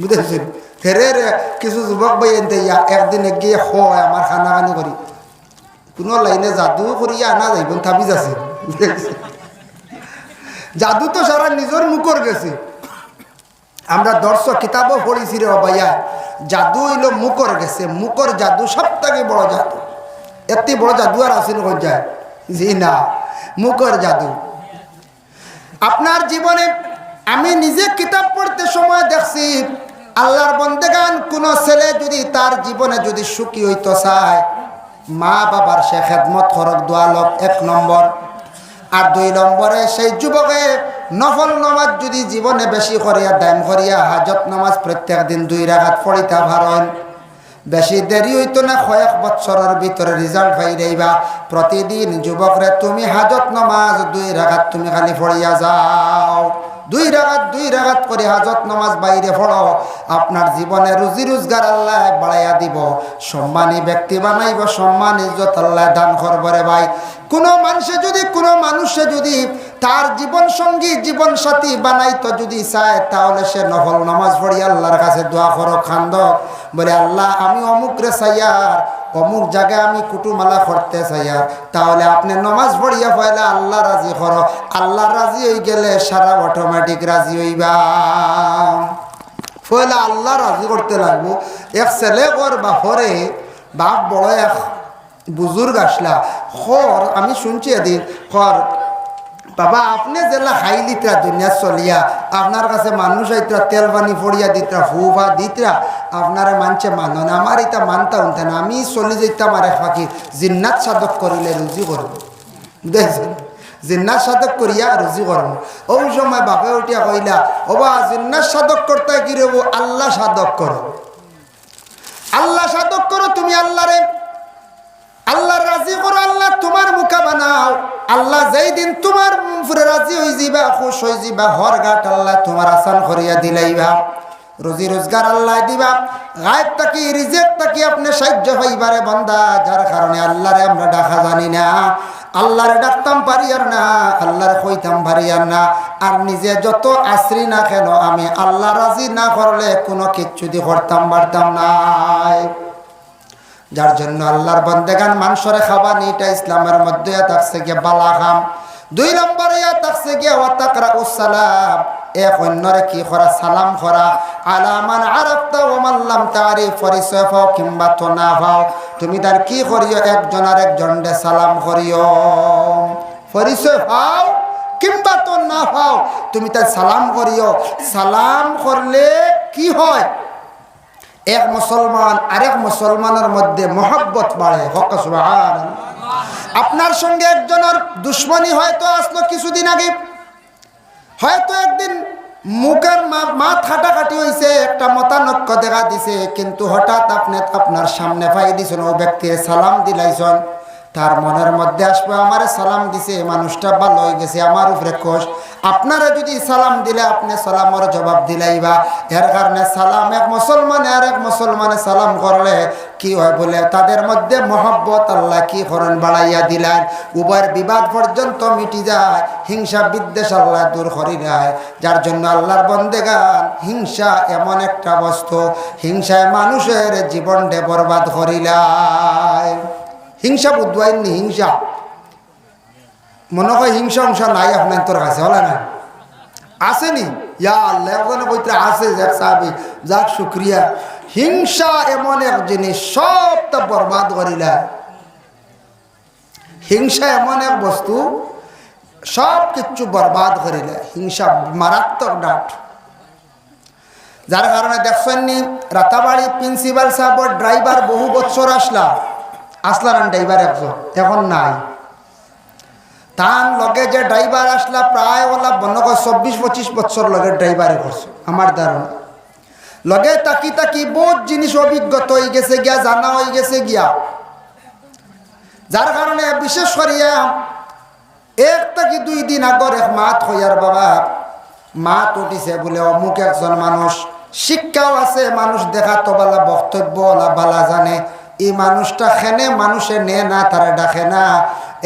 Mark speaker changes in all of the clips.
Speaker 1: বুঝেছেন? ফেরের কিছু যুবক ভাই এনতে একদিন গিয়ে হয় আমার খানা খানি করি। কোনো লাইনে জাদু করিয়া আনা যাইব থাবিজ আছে? জাদু তো সারা নিজের মুখর গেছে। আমরা দর্শক কিতাবও পড়েছি রে ভাইয়া জাদু হইল মুখর গেছে। মুখর জাদু সব থেকে বড় জাদু। এত বড় জাদু আর আসেন যায়? জি না মুখর জাদু। আপনার জীবনে আমি নিজে কিতাব পড়তে সময় দেখছি আল্লাহর বন্দেগান, কোন ছেলে যদি তার জীবনে যদি সুখী হইতো চায়, মা বাবার সে খেদমত খরক দোয়ালক এক নম্বর। আর দুই নম্বরে সেই যুবকে নফল নমাজ যদি জীবনে বেশি করিয়া, দাম করিয়া হাজত নামাজ প্রত্যেক দিন দুই রাগাত পড়িতা ভারণ। বেশি দেরি হইতো না, কয়েক বছরের ভিতরে রেজাল্ট পাই যাইবা। প্রতিদিন যুবকরে, তুমি হাজত নমাজ দুই রাগাত তুমি খালি পড়িয়া যাও। দুই রাগাত দুই রাগাত করে হাজত নমাজ বাইরে পড়ো। আপনার জীবনে রুজি রোজগার আল্লাহ বাড়াইয়া দিব। সম্মানী ব্যক্তি বানাইব, সম্মান ইজ্জত আল্লাহ দান করবরে ভাই। কোনো মানুষে যদি, কোনো মানুষে যদি তার জীবন সঙ্গী, জীবন সাথী বানাইতো যদি চায়, তাহলে সে নফল নামাজ পড়ি, আল্লাহর কাছে দোয়া করো, খান্দ। বলে, আল্লাহ, আমি অমুক রে চাইয়ার অমুক জায়গায় আমি কুটুমালা করতে আর, তাহলে আপনি নমাজ পড়িয়া পাইলে আল্লাহ রাজি করো। আল্লাহ রাজি হয়ে গেলে সারা অটোমেটিক রাজি হইবা। ফলে আল্লাহ রাজি করতে লাগবো। এক ছেলে বা হরে বাপ বড় এক বুজুর্গ আসলা। খর, আমি শুনছি এদিন, খর বাবা, আপনি জেলা খাই লিতরা দুনিয়া চলিয়া। আপনার কাছে মানুষ আইতরা, তেল পানি ফড়িয়া দিতরা ফুফা দিতরা। আপনারা মানছে মানন আমার এটা মানতা উনতে না। আমি চলি যাইতাম আর এক পাখি, জিন্নাত সাধক করিলে রুজি করব। দেখছেন জিন্নাত সাধক করিয়া রুজি করব। ওই সময় বাপে উঠিয়া কইলা ওবা জিন্নাত সাধক করতে কি রব আল্লাহ সাধক করো। আল্লাহ সাধক করো, তুমি আল্লাহরে আল্লাহ রাজি করো, আল্লাহ তোমার মুখা বানাও। আল্লাহ যেই দিন তোমার উপরে রাজি হয়ে যাবা খুশ হয়ে যাবা হর ঘাট আল্লাহ তোমার আসান করিয়া দিলাইবা। রুজি রোজগার আল্লাহ দিবা। গায়েব তাকি রিজেক তাকি আপনি সাহায্য হইবারে বন্দা, যার কারণে আল্লাহরে আমরা ডাকা জানি না। আল্লাহরে ডাকতাম পারি আর না, আল্লাহরে কইতাম পারি আর না। আর নিজে যত আশ্রি না কেন, আমি আল্লাহ রাজি না করলে কোনো কিচ্ছু দিয়ে করতাম পারতাম নাই। যার জন্য আল্লাহর বন্দেগান মানুষরে খাবা নিটা ইসলামের মধ্যে থাকছে গিয়ে বালা খাম দুই নম্বরে থাকছে গিয়ে ওয়াতাকরা উসালাম এক অন্যরে কি করা সালাম করা আলামান আরফতা ওমাল্লাম তারি পরিচয় পাও কিংবা তো না পাও। তুমি তার কি করিও? একজন আর একজন দে সালাম করিও। পরিচয় পাও কিংবা তো না পাও। তুমি তার সালাম করিও। সালাম করলে কি হয়? এক মুসলমান আরেক মুসলমানের মধ্যে মহব্বত বাড়ে। আপনার সঙ্গে একজনের দুশ্মনী হয়তো আসলো কিছুদিন আগে। হয়তো একদিন মুখের মাত হাঁটাকাটি হয়েছে একটা মতানক্য দেখা দিছে, কিন্তু হঠাৎ আপনি আপনার সামনে পাই দিছেন, ও ব্যক্তির সালাম দিলাইছেন। তার মনের মধ্যে আসবে, আমার সালাম দিছে, মানুষটা ভালো হয়ে গেছে, আমার উপরে কোষ আপনারা যদি সালাম দিলে, আপনি সালামের জবাব দিলাইবা। এর কারণে সালাম এক মুসলমানে আর এক মুসলমানে সালাম করলে কি হয় বলে, তাদের মধ্যে মহব্বত আল্লাহ কি হরণ বাড়াইয়া দিলেন। উভয়ের বিবাদ পর্যন্ত মিটি যায়, হিংসা বিদ্বেষ আল্লাহ দূর করি যায় যার জন্য আল্লাহর বন্দেগান, হিংসা এমন একটা বস্তু, হিংসায় মানুষের জীবনটা বরবাদ করিলায়। হিংসা বুধবাইনি হিংসা। মনে হয় হিংসা হিংসা নাই আপনার তোর কাছে, হলে না? আসেনি ইয়া আল্লাহ আছে যাক সাহাবি শুক্রিয়া হিংসা এমন এক জিনিস সবটা বরবাদ করিলা হিংসা এমন এক বস্তু সব কিছু বরবাদ করিলে হিংসা মারাত্মক ডাট যার কারণে দেখছেন নি রাতাবাড়ি প্রিন্সিপাল সাহেবর ড্রাইভার বহু বছর আসলা। আসলার ড্রাইভার একজন এখন নাই। তার লগে যে ড্রাইভার আসলা, প্রায় ওলা বন্য চব্বিশ, পঁচিশ বছর লগে ড্রাইভারে করছে। আমার ধারণা। লগে তাকি তাকি বহুত জিনিস অভিজ্ঞতা হয়ে গেছে গিয়া, জানা হয়ে গেছে গিয়া। যার কারণে বিশেষ করিয়া এক তাকি দুই দিন আগর এক মাত হইয়ার বাবা, মাত উঠিছে বলে অমুক একজন মানুষ, শিক্ষাও আছে, মানুষ দেখা তো বালা, বক্তব্য ওলা বালা জানে। এই মানুষটা খেনে মানুষে নে না, তারা ডাকে না।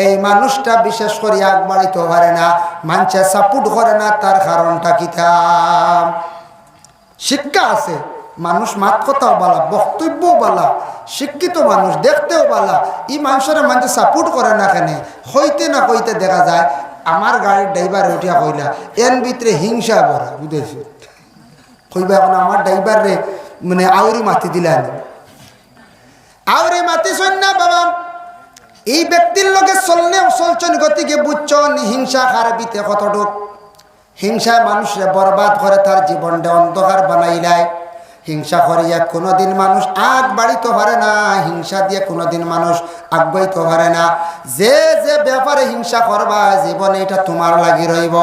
Speaker 1: এই মানুষটা বিশেষ করে আগ বাড়িতে পারে না মানুষে সাপোর্ট করে না, তার কারণটা কিতাম শিক্ষা আছে, মানুষ মাত কথাও বলা, বক্তব্যও বলা, শিক্ষিত মানুষ দেখতেও বলা, ই মানুষের মানুষ সাপোর্ট করে না কেন, হইতে না কইতে দেখা যায়, আমার গাড়ির ড্রাইভার উঠিয়া কইলা এর ভিতরে হিংসা ভরা বুঝেছি? কইবা এখন আমার ড্রাইভার রে মানে আউরি মাতি দিলেন। আউরি মাতি না বাবা। এই ব্যক্তির লগে চলনে চলছন গতিকে বুঝছন হিংসা খারাপিতে কতটুক। হিংসায় মানুষরে বরবাদ করে তার জীবনটা অন্ধকার বানাইলায়। হিংসা করিয়া কোনোদিন মানুষ আগ বাড়িতে পারে না, হিংসা দিয়ে কোনোদিন মানুষ আগাইতে পারে না। যে যে ব্যাপারে হিংসা করবা, জীবনে এটা তোমার লাগি রইব।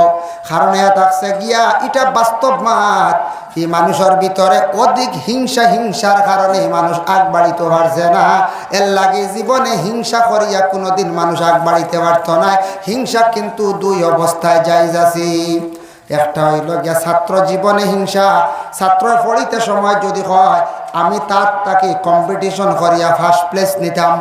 Speaker 1: কারণ থাকছে গিয়া, এটা বাস্তব মাত। এই মানুষের ভিতরে অধিক হিংসা, হিংসার কারণে মানুষ আগ বাড়িতে পারছে না। এর লাগে জীবনে হিংসা করিয়া কোনোদিন মানুষ আগ বাড়িতে পারত না। হিংসা কিন্তু দুই অবস্থায় যাই যাচ্ছি একটা হইল গিয়া ছাত্র জীবনে হিংসা। ছাত্র পড়িতে সময় যদি হয়, আমি তার তাকে কম্পিটিশন করিয়া ফার্স্ট প্লেস নিতাম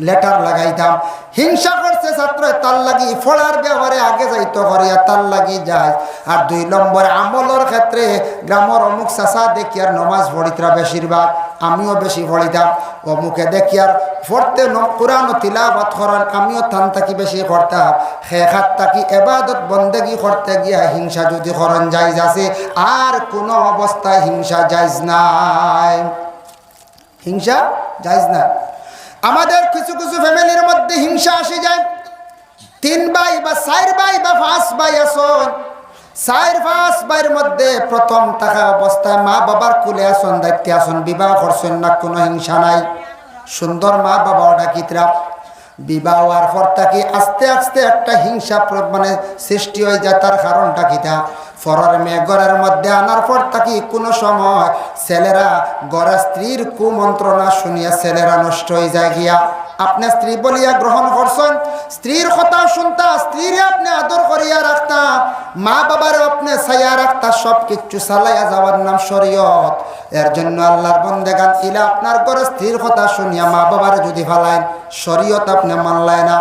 Speaker 1: লেটার লাগাইতাম। হিংসা করছে ছাত্র তার লাগি ফলার ব্যবহারে আগে যাইতো করিয়া তার লাগি যায়। আর দুই নম্বর, আমলের ক্ষেত্রে গ্রামের অমুক চাষা দেখি আর নমাজ পড়িতরা বেশিরভাগ, আমিও বেশি পড়িতাম। অমুকে দেখি আর পড়তে কোরআন তিলাবাত করান, আমিও থান থাকি বেশি করতাম খেখাত থাকি এবাদত, বন্দেগি করতে গিয়া হিংসা যদি করন যাইজ আছে আর কোনো অবস্থায় হিংসা যাইজ নাই। হিংসা যাইজ না আমাদের কিছু কিছু ফ্যামিলির মধ্যে হিংসা আসে যায়। তিন ভাই বা চার ভাই বা পাঁচ ভাই আসন চার পাঁচ ভাইয়ের মধ্যে প্রথম থাকা অবস্থায় মা বাবার কুলে আসন দায়িত্বে আসন বিবাহ করছেন না, কোনো হিংসা নাই। সুন্দর মা বাবা ডাকিতরা বিবাহ হওয়ার পর তাকে আস্তে আস্তে একটা হিংসা মানে সৃষ্টি হয়ে যায়, তার কারণটা কিটা ফরের মেয়ে ঘরের মধ্যে আনার পর তাকে কোনো সময় ছেলেরা গড়া স্ত্রীর কুমন্ত্রণা শুনিয়া ছেলেরা নষ্ট হয়ে যায় গিয়া। আপনি স্ত্রী বলিয়া গ্রহণ করছেন, স্ত্রীর কথা শুনতা, স্ত্রীর আপনি আদর করিয়া রাখতা, মা বাবার আপনি ছাইয়া রাখতা, সব কিছু চালাইয়া যাওয়ার নাম শরীয়ত। এর জন্য আল্লাহর বন্দেগান ইলা আপনার ঘরে স্ত্রীর কথা শুনিয়া মা বাবার যদি ফালাইন, শরীয়ত আপনি মানলায় না।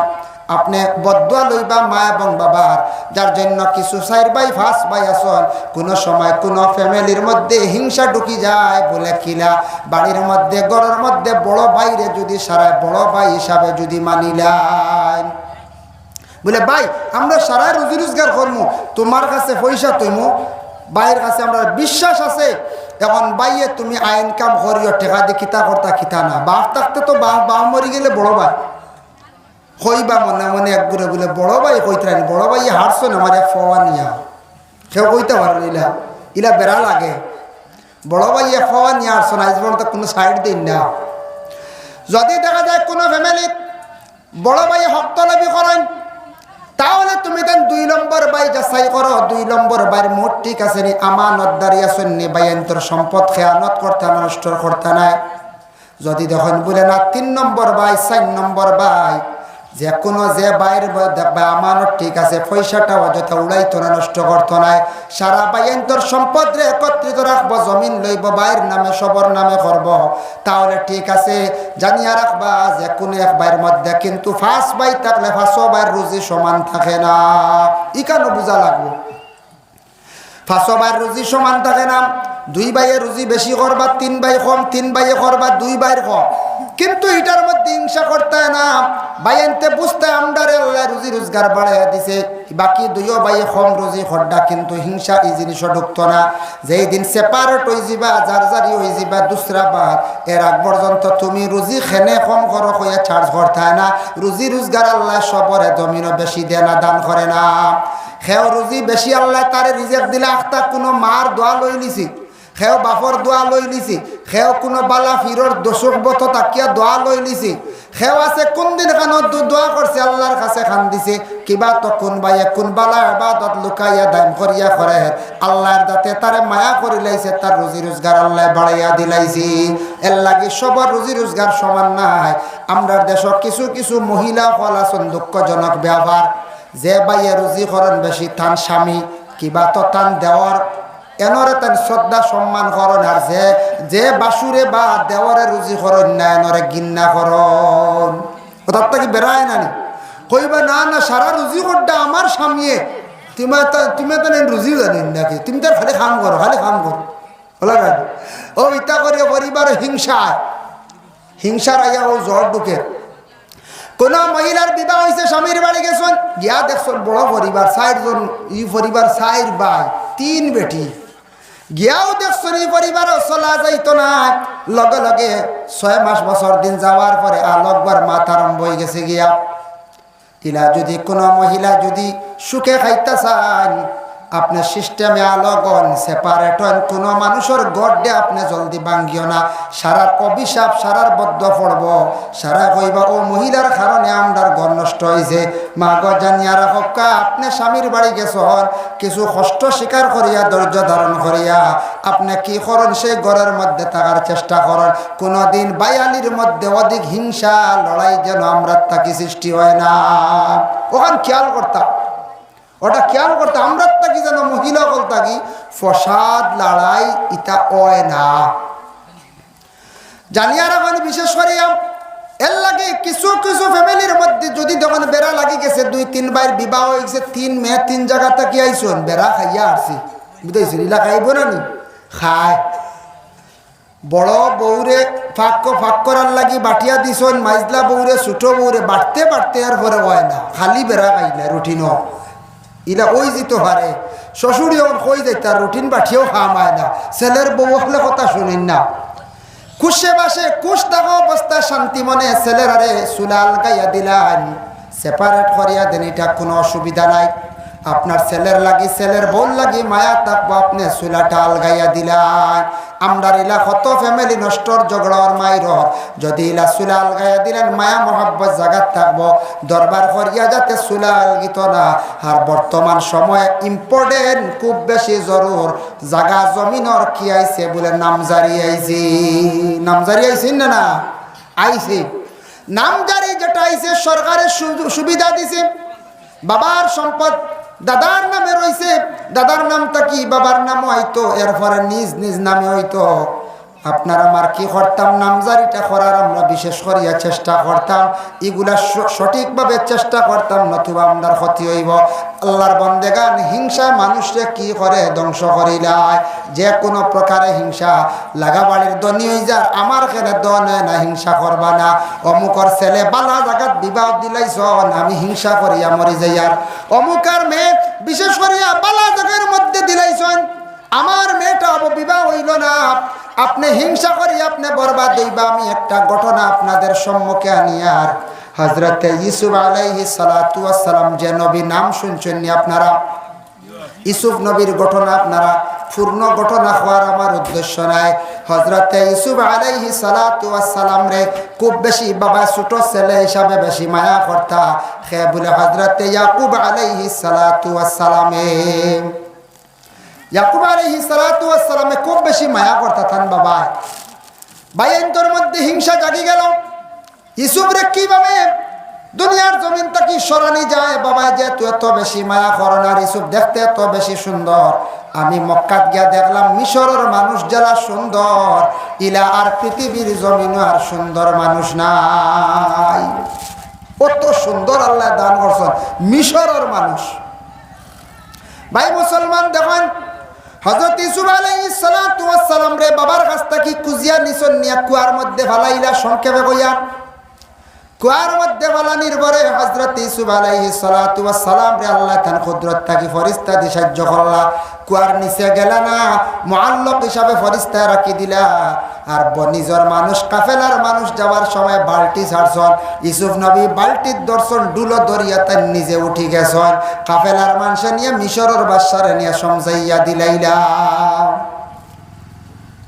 Speaker 1: আপনি বদুয়া লইবা মা এবং বাবার, যার জন্য কিছু সাইর বাই ফাঁস বাই আসন কোনো সময় কোনো ফ্যামিলির মধ্যে হিংসা ঢুকি যায় বলে কিলা। বাড়ির মধ্যে, ঘরের মধ্যে বড় বাইরে যদি সারা বড় ভাই হিসাবে যদি মানিলাই বলে, ভাই, আমরা সারা রুজি রোজগার করব তোমার কাছে পয়সা তুইমু বাইয়ের কাছে আমরা বিশ্বাস আছে। এখন বাইয়ে তুমি আইন কাম করিও, টেকা দিয়ে কিতা করতা কিতা না। বাপ থাকতে তো বাপ বাপ মরি গেলে বড় ভাই। কইবা মনে মনে এক ঘুরে বলে, বড় ভাই কইতানি বড় ভাই হারছো না আমার এক ফওয়া নিয়া? কেউ কইতে পারেন ইলা ইলা বেড়া লাগে। বড় ভাই এক ফওয়া নিয়ে আসছো না, আজ কোনো সাইড দিন না। যদি দেখা যায় কোনো ফ্যামিলি বড় ভাই হকতলাবি করেন, তাহলে তুমি দেন দুই নম্বর বাই যাচাই করো, দুই নম্বর বাইর মোট ঠিক আছে নি, আমানত দাঁড়িয়ে আসেন নি বাই তোর সম্পদ খেয়ানত করতে নষ্ট করতে নাই। যদি দেখেন বলে না, তিন নম্বর বাই চার নম্বর বাই যে কোনো যে বাইর আমানত ঠিক আছে পয়সাটা অযথা উড়াইতো না, নষ্ট করতো নাই সারা বাইন তোর সম্পদ রে একত্রিত রাখব, জমিন লইব, বাইর নামে, সবর নামে করব। তাহলে ঠিক আছে, জানিয়া রাখবা যে কোনো এক বাইর মধ্যে কিন্তু ফার্স্ট বাই থাকলে ফাঁসো বাইর রুজি সমান থাকে না। ই কেন বোঝা লাগবো? ফাঁসো বাইর রুজি সমান থাকে না। দুই বাইয়ে রুজি বেশি করবা, তিন বাই কম, তিন বাইয়ে করবা, দুই বাইর কম। কিন্তু এটার মধ্যে হিংসা করতে না। বাইনতে বুঝতে আমদারে আল্লাহ রুজি রোজগার বাড়াই দিছে। বাকি দুইও বাইয়ে কম রুজি খড্ডা কিন্তু হিংসা এই জিনিসও ঢুকতো না। যেই দিন সেপারেট হয়ে যাবা যার জারি হয়ে যাবা দুসরা বাদ। এর আগ পর্যন্ত তুমি রুজি খেনে কম করো হয়ে চার্জ করতে না। রুজি রোজগার আল্লাহ সবরে জমিনও বেশি দেয় না, দান করে না। খেও রুজি বেশি, আল্লাহ তারে রিজেক্ট দিলে আখতা কোনো মার দোয়া লই নিছি খেও বাপর দোয়া লই লিছি খেও কোনো বালা ফিরর দশক বত তাকিয়া দোয়া লই লিছি খেও আছে কোন দিন খান দোয়া করছে আল্লাহর কাছে খান দিছে। কিবা তো কোন বাই কোন বালা আবাদত লুকাইয়া, দাম করিয়া করে আল্লাহর দাতে তারে মায়া করে লাইছে তার রুজি রোজগার আল্লাহ বাড়াইয়া দিলাইছি এর লাগে সবার রুজি রোজগার সমান নাই। আমরার দেশ কিছু কিছু মহিলা ফল আছেন দুঃখজনক ব্যবহার যে বাইয়ে রুজি করেন বেশি তান স্বামী, কিবা তো তান দেওয়ার যে বা না গিন্না তাকে না না? আমার স্বামীয়ে। তুমি রুজি জানেন নাকি? তুমি তার খালি খাম করো, খালি খাম করো। বলা ও, ইতা করে পরিবার হিংসা। হিংসার ও জ্বর ঢুকে। কোন মহিলার বিবাহ হয়েছে স্বামীর বাড়ি গেছেন। গিয়া দেখছেন বড় পরিবার, চারজন, ই পরিবার চার ভাই, তিন বেটি। গিয়াও দেখছি পরিবার চলা যাইতো না। লগে লগে ছয় মাস বছর দিন যাওয়ার পরে আলকবার মাথার বই গেছে গিয়া। ইলা যদি কোনো মহিলা যদি সুখে খাইতে চান আপনি সিস্টেমে আলোগন সেপারেট হন। কোনো মানুষের গড্ডে আপনি জলদি ভাঙ্গিও না। সারার অভিশাপ সারার বদ্ধ পড়ব। সারা কইবা, ও মহিলার কারণে আমরার ঘর নষ্ট হয়েছে মা গ জানিয়া আপনি স্বামীর বাড়ি গেছন কিছু কষ্ট স্বীকার করিয়া, ধৈর্য ধারণ করিয়া। আপনি কি করেন, সেই ঘরের মধ্যে থাকার চেষ্টা করেন। কোনোদিন বায়ালির মধ্যে অধিক হিংসা, লড়াই যেন আমরা তাকে সৃষ্টি হয় না। ওখান খেয়াল করতাম। ওটা খেয়াল করতে, আমরা থাকি যেন মহিলা কল থাকি, ফসাদ, লড়াই, ইটা অয় না। জানিয়া রাখেন বিশেষ করে এর লাগে কিছু কিছু ফ্যামিলির মধ্যে যদি যখন বেড়া লাগি গেছে, দুই, তিন বার বিবাহ হয়েছে তিন মেয়ে, তিন জায়গা থেকে আইসন, বেড়া খাইয়া আসছি বুঝাইছেন ইলা খাইব না নি? খায়। বড় বউরে ফাঁক ফাঁক করার লাগি বাটিয়া দিছন মাইজলা বউরে, ছোট বউরে, বাড়তে বাড়তে আর ঘরে হয় না, খালি বেড়া খাইলে রুটিন ইলা ওই জিত হারে। শ্বশুরি যখন কই যায়, তার রুটিন বাঠিয়েও মায় না। ছেলের বউ হলে কথা শুনেন না। কুশে বাসে, কুশ থাকা অবস্থা, শান্তি মনে। ছেলের আরে সুলাল গাইয়া দিলান সেপারেট করিয়া দেন, এটা কোনো অসুবিধা নাই। আপনার ছেলের লাগি, ছেলের বোন লাগি, মায়া থাকব আপনি চুলাটা আলগাইয়া দিলান। আমরার ইলা কত ফ্যামিলি নষ্টর, ঝগড়ার মাইরর। যদি ইলা চুলা আলগাইয়া দিলেন, মায়া মহাব্বত জাগাত থাকব। দরবার করিয়া যাতে চুলা আলগিত না। আর বর্তমান সময়ে ইম্পর্টেন্ট খুব বেশি জরুর। জাগা জমিনর কি আইছে বলে নামজারি আইছি। নামজারি আইছেন না না? আইছে। নামজারি যেটা আইছে, সরকারের সুবিধা দিছে। বাবার সম্পদ দাদার নামে রয়েছে দাদার নামটা কি? বাবার নাম হয়তো এরপরে নিজ নিজ নামে হয়তো আপনার আমার কি করতাম? নামজারিটা করার আমরা বিশেষ করিয়া চেষ্টা করতাম। এগুলা সঠিকভাবে চেষ্টা করতাম, নতুবা আমরার ক্ষতি হইব। আল্লাহর বন্দেগান, হিংসা মানুষকে কি করে ধ্বংস করিলায়? যে কোনো প্রকারে হিংসা। লাগাবাড়ির দনি হয়ে যার আমার খেলে দনে না, হিংসা করবা না। অমুকর ছেলে বালা জাগাত বিবাহ দিলাইছন আমি হিংসা করিয়া মরি যাই আর অমুকার মেয়ে, বিশেষ করিয়া বালা জাগার মধ্যে দিলাইছন। আমার মেয়েটা অববিবাহ হইল না। আপনি হিংসা করি, আপনি বরবাদ হইবা। আমি একটা ঘটনা আপনাদের সম্মুখে আনি আর। হজরতে ইসুফ আলাইহি সালাতু সালাম যে নবী নাম শুনছেন আপনারা? ইসুফ নবীর ঘটনা আপনারা? পূর্ণ ঘটনা হওয়ার আমার উদ্দেশ্য নাই। হজরতে ইসুফ আলাইহি সালাতু সালাম রে খুব বেশি বাবা ছোট ছেলে হিসাবে বেশি মায়া করতা। সে বলে হজরতে ইয়াকুব আলাইহি সালাতু সালামে ইয়াকুব আলাইহি সালাতু খুব বেশি মায়া করতা থান বাবা। বাইন্তর মধ্যে হিংসা জাগি গেল। ইসুফ রে কীভাবে দুনিয়ার জমিন থেকে সরানি যায়? বাবা যেহেতু এত বেশি মায়া করোনার ইসুফ দেখতে এত বেশি সুন্দর। আমি মক্কাত গিয়া দেখলাম, মিশরের মানুষ যারা সুন্দর, ইলা আর পৃথিবীর জমিনও আর সুন্দর মানুষ নাই। কত সুন্দর আল্লাহ দান করছেন, মিশরের মানুষ। ভাই, মুসলমান দেখেন হজরত ইসুফ আলাইহিস সালাম রে বাবার কাছ থেকে কুজিয়া নিছন নিয়া কুয়ার মধ্যে ফালাইলা, সংক্ষেপে কইয়া। কুয়ার মধ্যে ফালানির পরে হজরত ইসুফ আলাইহিস সালাতু ওয়াস সালাম রে আল্লাহ তান কুদরত থাকি ফরিস্তা দি সাহায্য করলা। কুয়ার নিচে গেলা না, মুআল্লক হিসাবে ফরিস্তা রাখি দিলা। আর ব- নিজর মানুষ, কাফেলার মানুষ যাওয়ার সময় বালতি ছাড়ছন। ইসুফ নবী বালতির দর্শন ডুলো দরিয়া তাই নিজে উঠি গেছন। কাফেলার মানুষে নিয়ে মিশরের বাসারে নিয়ে সমজাইয়া দিলাইলা।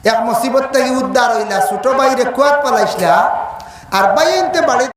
Speaker 1: এক মুসিবত থেকে উদ্ধার হইলা। ছোট বাইরে কুয়াত পালাইছিলা আর বাইনতে বাড়ি